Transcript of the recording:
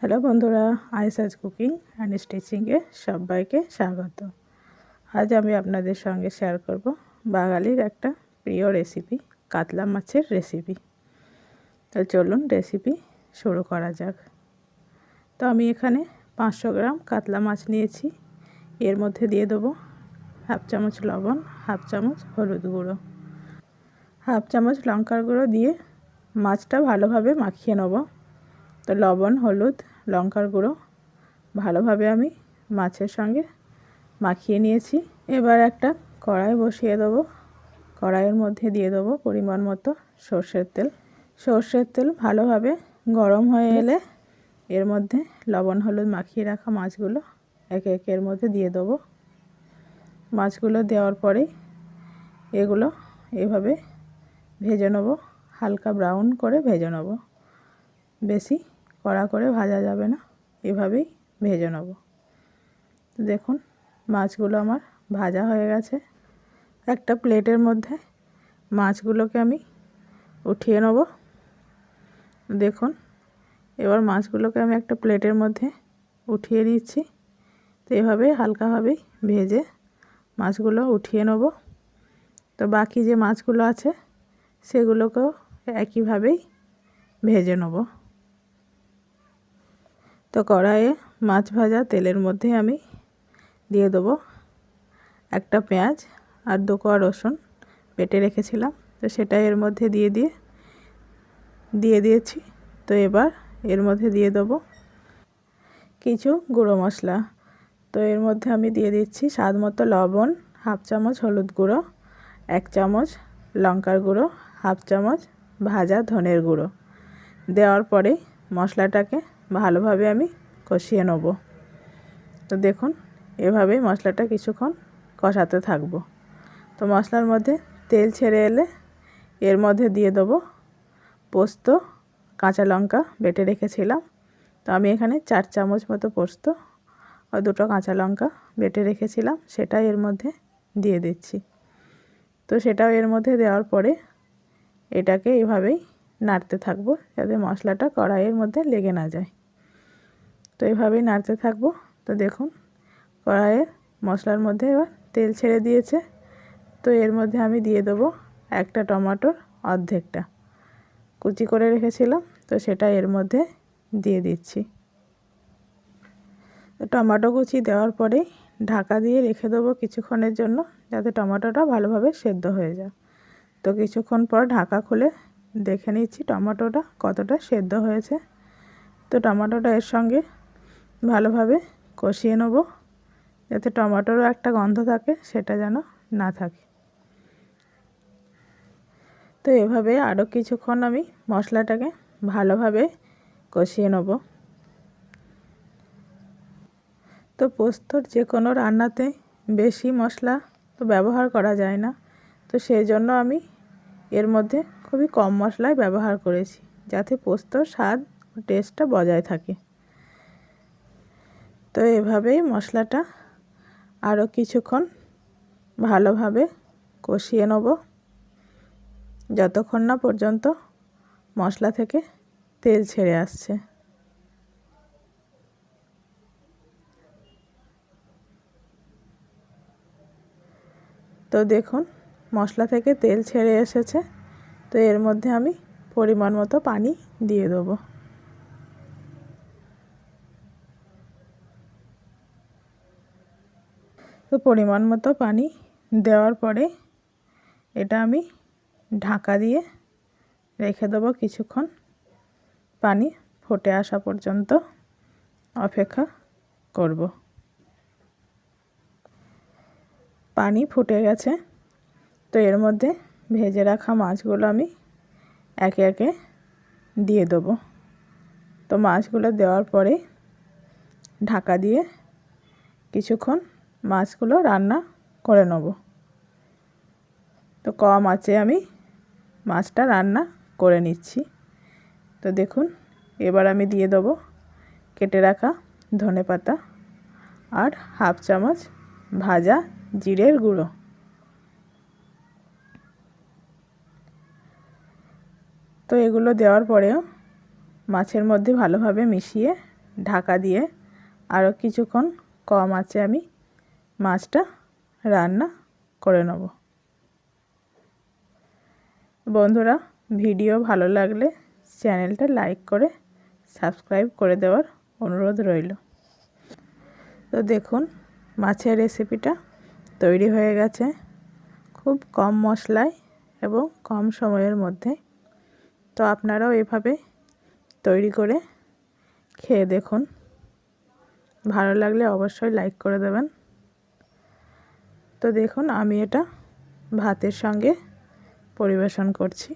Hello বন্ধুরা আইসাজ cooking and স্টিচিংয়ে সবাইকে স্বাগত। আজ আমি আপনাদের সঙ্গে শেয়ার করব বাঙালির একটা প্রিয় রেসিপি, কাতলা মাছের রেসিপি। তো চলুন রেসিপি শুরু করা যাক। তো আমি এখানে পাঁচশো গ্রাম কাতলা মাছ নিয়েছি। এর মধ্যে দিয়ে দেবো হাফ চামচ লবণ, হাফ চামচ হলুদ গুঁড়ো। হাফ চামচ লঙ্কার গুঁড়ো দিয়ে মাছটা ভালোভাবে মাখিয়ে নেব। তো লবণ, হলুদ লঙ্কার গুঁড়ো ভালোভাবে আমি মাছের সঙ্গে মাখিয়ে নিয়েছি। এবার একটা কড়াই বসিয়ে দেবো। কড়াইয়ের মধ্যে দিয়ে দেবো পরিমাণ মতো সর্ষের তেল। সর্ষের তেল ভালোভাবে গরম হয়ে এলে এর মধ্যে লবণ, হলুদ মাখিয়ে রাখা মাছগুলো একে একে এর মধ্যে দিয়ে দেবো। মাছগুলো দেওয়ার পরে এগুলো এভাবে ভেজে নেব। হালকা ব্রাউন করে ভেজে নেব। বেশি কড়া করে ভাজা যাবে না, এভাবেই ভেজে নেব। দেখুন, মাছগুলো আমার ভাজা হয়ে গেছে। একটা প্লেটের মধ্যে মাছগুলোকে আমি উঠিয়ে নেব। দেখুন, এবার মাছগুলোকে আমি একটা প্লেটের মধ্যে উঠিয়ে নিচ্ছি। তো এভাবে হালকাভাবেই ভেজে মাছগুলো উঠিয়ে নেব। তো বাকি যে মাছগুলো আছে, সেগুলোকেও একইভাবেই ভেজে নেব। তো কড়াইয়ে মাছ ভাজা তেলের মধ্যে আমি দিয়ে দেবো একটা পেঁয়াজ আর দু কোয়া রসুন বেটে রেখেছিলাম। তো সেটা এর মধ্যে দিয়ে দিয়ে দিয়ে দিয়েছি। তো এবার এর মধ্যে দিয়ে দেবো কিছু গুঁড়ো মশলা। তো এর মধ্যে আমি দিয়ে দিচ্ছি স্বাদ মতো লবণ, হাফ চামচ হলুদ গুঁড়ো, এক চামচ লঙ্কার গুঁড়ো, হাফ চামচ ভাজা ধনের গুঁড়ো। দেওয়ার পরে মশলাটাকে ভালোভাবে আমি কষিয়ে নেব। তো দেখুন এভাবে মশলাটা কিছুক্ষণ কষাতে থাকব। তো মশলার মধ্যে তেল ছেড়ে এলে এর মধ্যে দিয়ে দেবো পোস্ত, কাঁচা লঙ্কা বেটে রেখেছিলাম। তো আমি এখানে চার চামচ মতো পোস্ত আর দুটো কাঁচা লঙ্কা বেটে রেখেছিলাম সেটা এর মধ্যে দিয়ে দিচ্ছি। তো সেটাও এর মধ্যে দেওয়ার পরে এটাকে এভাবেই নাড়তে থাকব যাতে মশলাটা কড়াইয়ের মধ্যে লেগে না যায়। তো এইভাবেই নাড়তে থাকব। তো দেখুন কড়াইয়ের মশলার মধ্যে এবার তেল ছেড়ে দিয়েছে। তো এর মধ্যে আমি দিয়ে দেবো একটা টমাটোর অর্ধেকটা। কুচি করে রেখেছিলাম, তো সেটা এর মধ্যে দিয়ে দিচ্ছি। টমাটো কুচি দেওয়ার পরেই ঢাকা দিয়ে রেখে দেবো কিছুক্ষণের জন্য, যাতে টমাটোটা ভালোভাবে সেদ্ধ হয়ে যায়। তো কিছুক্ষণ পর ঢাকা খুলে দেখে নিচ্ছি টমাটোটা কতটা সেদ্ধ হয়েছে। তো টমাটোটা এর সঙ্গে ভালোভাবে কষিয়ে নেব, যাতে টমাটোরও একটা গন্ধ থাকে, সেটা যেন না থাকে। তো এভাবে আরও কিছুক্ষণ আমি মশলাটাকে ভালোভাবে কষিয়ে নেব। তো পোস্তর যে কোনো রান্নাতে বেশি মশলা তো ব্যবহার করা যায় না, তো সেই জন্য আমি এর মধ্যে খুবই কম মশলাই ব্যবহার করেছি, যাতে পোস্তর স্বাদ ও টেস্টটা বজায় থাকে। তো এভাবেই মশলাটা আরও কিছুক্ষণ ভালোভাবে কষিয়ে নেব। যতক্ষণ না পর্যন্ত মশলা থেকে তেল ছেড়ে আসছে। তো দেখুন, মশলা থেকে তেল ছেড়ে এসেছে। তো এর মধ্যে আমি পরিমাণ মতো পানি দিয়ে দেবো। তো পরিমাণ মতো পানি দেওয়ার পরে এটা আমি ঢাকা দিয়ে রেখে দেবো কিছুক্ষণ। পানি ফুটে আসা পর্যন্ত অপেক্ষা করব। পানি ফুটে গেছে। তো এর মধ্যে ভেজে রাখা মাছগুলো আমি একে একে দিয়ে দেবো। তো মাছগুলো দেওয়ার পরে ঢাকা দিয়ে কিছুক্ষণ মাছগুলো রান্না করে নেব। তো কম আছে আমি মাছটা রান্না করে নিচ্ছি। তো দেখুন, এবার আমি দিয়ে দেবো কেটে রাখা ধনে পাতা আর হাফ চামচ ভাজা জিরের গুঁড়ো। তো এগুলো দেওয়ার পরেও মাছের মধ্যে ভালোভাবে মিশিয়ে ঢাকা দিয়ে আরও কিছুক্ষণ কম আছে আমি মাছটা রান্না করে নেব। বন্ধুরা, ভিডিও ভালো লাগলে চ্যানেলটা লাইক করে সাবস্ক্রাইব করে দেওয়ার অনুরোধ রইল। তো দেখুন, মাছের রেসিপিটা তৈরি হয়ে গেছে। খুব কম মশলায় এবং কম সময়ের মধ্যে তো আপনারাও এভাবে তৈরি করে খেয়ে দেখুন। ভালো লাগলে অবশ্যই লাইক করে দেবেন। তো দেখুন, আমি এটা ভাতের সঙ্গে পরিবেশন করছি।